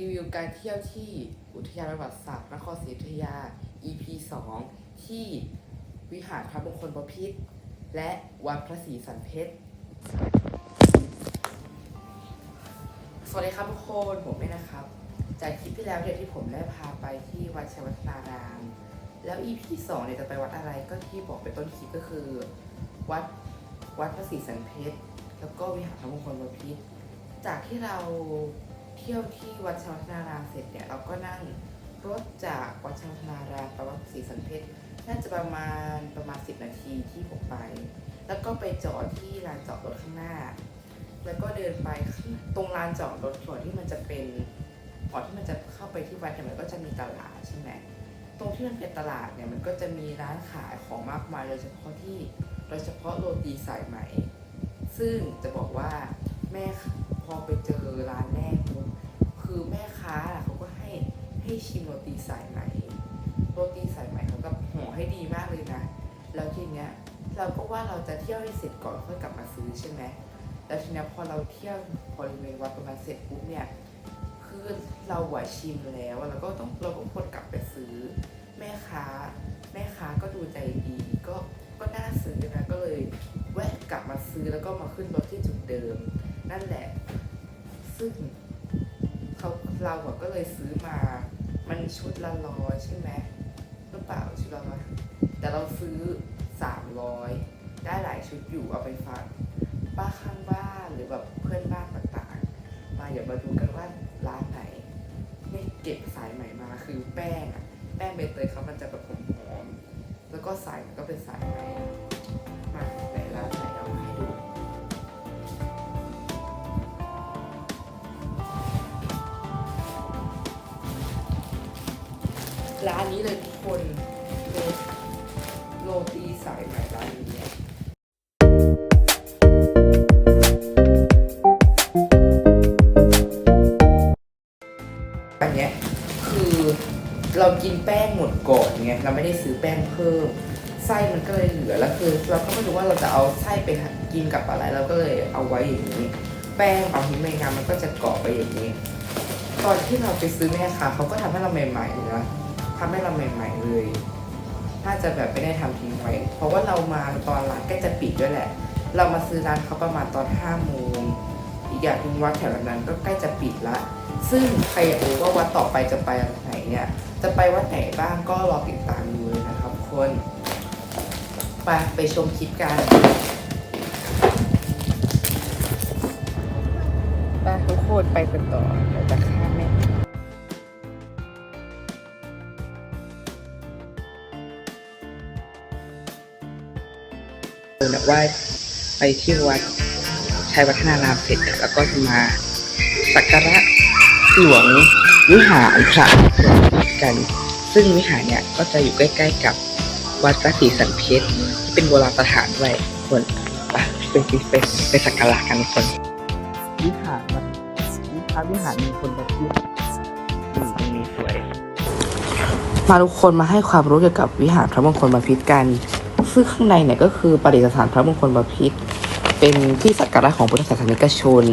รีวิวการเที่ยวที่อุทยานประวัติศาสตร์นครศรีอยุธยา EP 2 ที่วิหารพระมงคลบพิตรและวัดพระศรีสันเพชร สวัสดีครับทุกคนผมเองนะครับ จากคลิปที่แล้วเนี่ยที่ผมได้พาไปที่วัดชัยวัฒนาราม แล้ว EP 2เนี่ยจะไปวัดอะไรก็ที่บอกไปต้นคลิปก็คือ วัดวัดพระศรีสันเพชร แล้วก็วิหารพระมงคลบพิตรจากที่เรา เที่ยวที่วัดชัยวัฒนาราเสร็จเนี่ยเราก็นั่งรถจากวัดชัยวัฒนาราไปวัดศรีสันเพชรน่าจะประมาณประมาณ 10 นาทีที่ผมไป แล้วก็ไปจอดที่ลานจอดรถข้างหน้า แล้วก็เดินไปตรงลานจอดรถก่อนที่มันจะเป็นก่อนที่มันจะเข้าไปที่วัดเนี่ยมันก็จะมีตลาดใช่ไหมตรงที่มันเป็นตลาดเนี่ยมันก็จะมีร้านขายของมากมายโดยเฉพาะที่โดยเฉพาะโรตีสายไหม ซึ่งจะบอกว่าแม่พอไปเจอ ว่าเราจะเที่ยวให้เสร็จก่อนค่อยกลับมาซื้อใช่ไหมแล้วทีนี้พอเราเที่ยวบริเวณวัดประมาณเสร็จปุ๊บเนี่ยคือเราหวชิมแล้วเราก็ต้องเราก็ควรกลับไปซื้อ แม่ค้า แม่ค้าก็ดูใจดีก็ก็น่าซื้อนะก็เลยแวะกลับมาซื้อแล้วก็มาขึ้นรถที่จุดเดิม นั่นแหละ ซึ่งเขาเราก็เลยซื้อมามันชุดละร้อยใช่ไหมหรือเปล่าชุดละร้อยแต่เราซื้อสามร้อย ได้หลายชุดอยู่เอาไปฝากป้าข้างบ้านหรือแบบเพื่อนบ้านต่างๆ มาเดี๋ยวมาดูกันว่าร้านไหน ไม่เก็บสายใหม่มาคือแป้งอะแป้งใบเตยเขามันจะแบบหอมๆแล้วก็สายมันก็เป็นสายไหมมาไหนร้านไหนเอามาให้ดูร้านนี้เลยทุกคนโรตีสายไหมร้านนี้ันเนี้ยคือเรากินแป้งหมดก่อนไงเราไม่ได้ซื้อแป้งเพิ่มไส้มันก็เลยเหลือแล้วคือเราก็ไม่รู้ว่าเราจะเอาไส้ไปกินกับอะไรเราก็เลยเอาไว้อย่างนี้ แป้งบางทีไม่งามมันก็จะเกาะไปอย่างนี้ ตอนที่เราไปซื้อแม่ค้าเขาก็ทำให้เราใหม่ๆเลยนะทำให้เราใหม่ ๆเลยน่าจะแบบไม่ได้ทำทิ้งไว้ เพราะว่าเรามาตอนร้านใกล้จะปิดด้วยแหละ เรามาซื้อร้านเขาประมาณตอนห้าโมง อีกอย่างหนึงวัดแถวนั้นก็ใกล้จะปิดละ ซึ่งใครอยากรู้ว่าวัดต่อไปจะไปไหนเนี่ย จะไปวัดไหนบ้างก็รอติดตามดูเลยนะครับทุกคนไปไปชมคลิปกันไปทุกคนไปกันต่อเดี๋ยวจะข้ามแม่แบบว่าไปที่วัดชั ยวัฒนารามเสร็จแล้วก็จะมาสักการะหลวงวิหารพระกัน ซึ่งวิหารเนี่ยก็จะอยู่ใกล้ ๆ กับวัดพระศรีสันเพชรที่เป็นโบราณสถานด้วยคนไปไปไปไปสักการะกันคนวิหารวัดพระวิหารมีคนประทีอยู่ตรงนี้สวย มาทุกคนมาให้ความรู้เกี่ยวกับวิหารพระมงคลบพิตรกันซึ่งข้างในเนี่ยก็คือประดิษฐานพระมงคลบพิตร เป็นที่สักการะของพุทธศาสนิกชน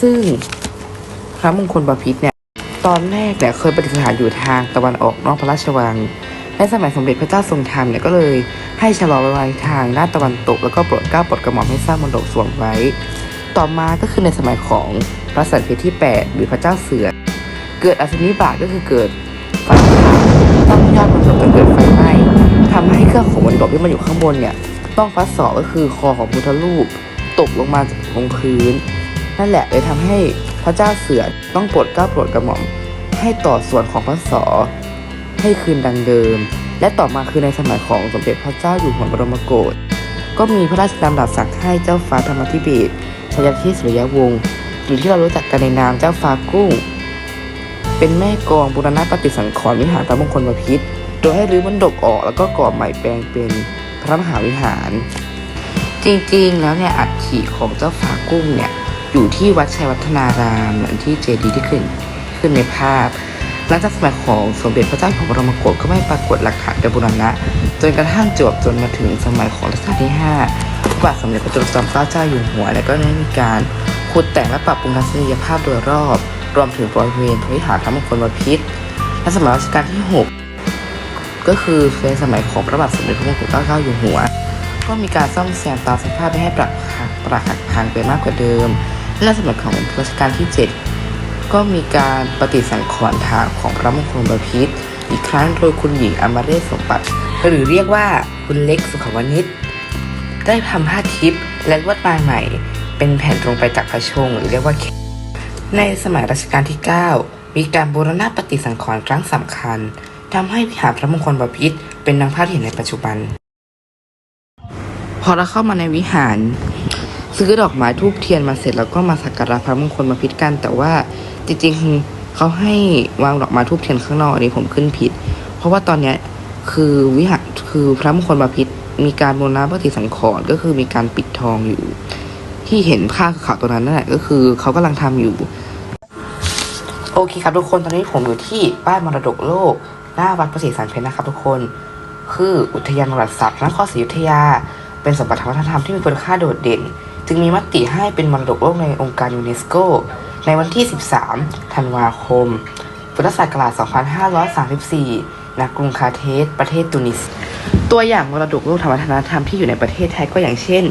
ซึ่งพระมงคลบพิตรเนี่ยตอนแรกเนี่ยเคยประดิษฐานอยู่ทางตะวันออกนอกพระราชวังในสมัยสมเด็จพระเจ้าทรงธรรมเนี่ยก็เลยให้ชะลอไว้ทางด้านตะวันตก แล้วก็โปรดเกล้าโปรดกระหม่อมให้สร้างมณฑปสวงไว้ ต่อมาก็คือในสมัยของพระสันเพชที่ 8 หรือพระเจ้าเสือ เกิดอัศนิบาตก็คือเกิดไฟต้องยอดมณฑปจนเกิดไฟไหม้ทำให้เครื่องของมณฑปที่มันอยู่ข้างบนเนี่ย ต้องฟัดศอกก็คือคอของพุทธรูป ตกลงมาจากลงพื้น นั่นแหละเลยทำให้พระเจ้าเสือต้องปรดก้าปรดกระหม่อม ให้ต่อส่วนของพระศอให้คืนดังเดิม และต่อมาคือในสมัยของสมเด็จพระเจ้าอยู่หัวบรมโกศก็มีพระราชดำรัสสั่งให้เจ้าฟ้าธรรมธิเบศชยทิสุริยวงศ์หรือที่เรารู้จักกันในนามเจ้าฟ้ากุ้ง เป็นแม่กองบูรณะปฏิสังขรณ์วิหารพระมงคลบพิตรโดยให้รื้อมณฑปออกแล้วก็ก่อใหม่แปลงเป็น พระมหาวิหาร จริงๆ แล้วเนี่ยอัฐิของเจ้าฟากุ้งเนี่ยอยู่ที่วัดชัยวัฒนารามเหมือนที่เจดีย์ที่ขึ้นขึ้นในภาพหลังจากสมัยของสมเด็จพระเจ้าอยู่หัวบรมโกศก็ไม่ปรากฏหลักฐานการบูรณะ จนกระทั่งจวบจนมาถึงสมัยของรัชกาลที่5พระบาทสมเด็จพระจุลจอมเกล้าเจ้าอยู่หัวแล้วก็ได้มีการขุดแต่งและปรับปรุงทัศนียภาพโดยรอบ รวมถึงบริเวณพระวิหารพระมงคลบพิตรและสมัยรัชกาลที่ 6 ก็คือในสมัยของพระบาทสมเด็จพระมงกุฎเกล้าเจ้าอยู่หัว ก็มีการซ่อมแซมตามสภาพไม่ให้ปรับปรักหักพังไปมากกว่าเดิม และสมัยของรัชกาลที่ 7 ก็มีการปฏิสังขรณ์ทางของพระมงคลบพิตรอีกครั้งโดยคุณหญิงอมรเรศสมบัติหรือเรียกว่าคุณเล็กสุขวณิชได้ทำผ้าทิพย์และลวดลายใหม่ เป็นแผ่นตรงไปจากพระชงหรือเรียกว่าเคในสมัยรัชกาลที่ 9 มีการบูรณะปฏิสังขรณ์ครั้งสำคัญ ทำให้วิหารพระมงคลบพิตรเป็นดังภาพที่เห็นในปัจจุบัน พอเราเข้ามาในวิหาร ซื้อดอกไม้ทูบเทียนมาเสร็จแล้วก็มาสักการะพระมงคลบพิตรกัน แต่ว่าจริงๆเขาให้วางดอกไม้ทูบเทียนข้างนอกอันนี้ผมขึ้นผิด เพราะว่าตอนเนี้คือวิหารคือพระมงคลบพิตรมีการบูรณะปฏิสังขรณ์ก็คือมีการปิดทองอยู่ ที่เห็นผ้าขาวตัวนั้นนั่นแหละก็คือเขากำลังทำอยู่ โอเคครับทุกคนตอนนี้ผมอยู่ที่ป้ายมรดกโลก หน้าวัดพระศรีสันเพชรนะครับทุกคน คืออุทยานประวัติศาสตร์พระนครศรีอยุธยา เป็นสมบัติทางวัฒนธรรมที่มีคุณค่าโดดเด่น จึงมีมติให้เป็นมรดกโลกในองค์การยูเนสโก ในวันที่ 13 ธันวาคม พุทธศักราช 2534 ณ กรุงคาเทส ประเทศตุนิส ตัวอย่างมรดกโลกทางวัฒนธรรมที่อยู่ในประเทศไทยก็อย่างเช่น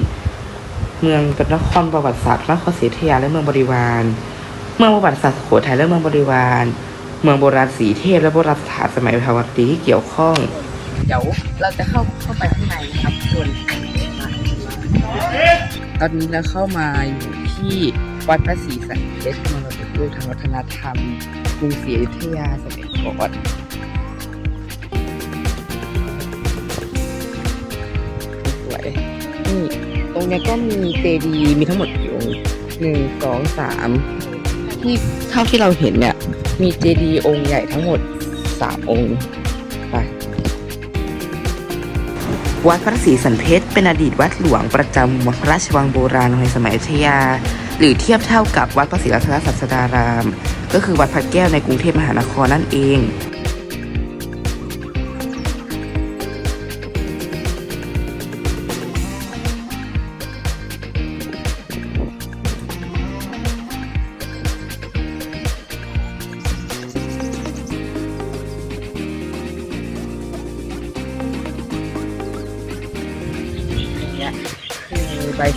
เมืองนครประวัติศาสตร์พระนครศรีอยุธยาและเมืองบริวาร เมืองประวัติศาสตร์สุโขทัยและเมืองบริวาร เมืองโบราณสีเทพและโบราณสถานสมัยประวัติที่เกี่ยวข้อง เดี๋ยวเราจะเข้าเข้าไปข้างในนะครับส่วนตอนนี้เราเข้ามาอยู่ที่วัดพระศรีสันเพชรมรดกโลกทางวัฒนธรรมกรุงศรีอยุธยาสมัยก่อนสวยนี่ตรงนี้ก็มีเจดีย์มีทั้งหมดองค์หนึ่งสองสาม ที่เท่าที่เราเห็นเนี่ย มีเจดีย์องค์ใหญ่ทั้งหมดสามองค์ไปวัดพระศรีสันเพชรเป็นอดีตวัดหลวงประจำพระราชวังโบราณในสมัยอยุธยา หรือเทียบเท่ากับวัดพระศรีรัตนศาสดาราม ก็คือวัดพระแก้วในกรุงเทพมหานครนั่นเอง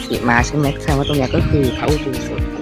สีมาใช่ไหมแสดงว่าตรงนี้ก็คือพระอุโบสถ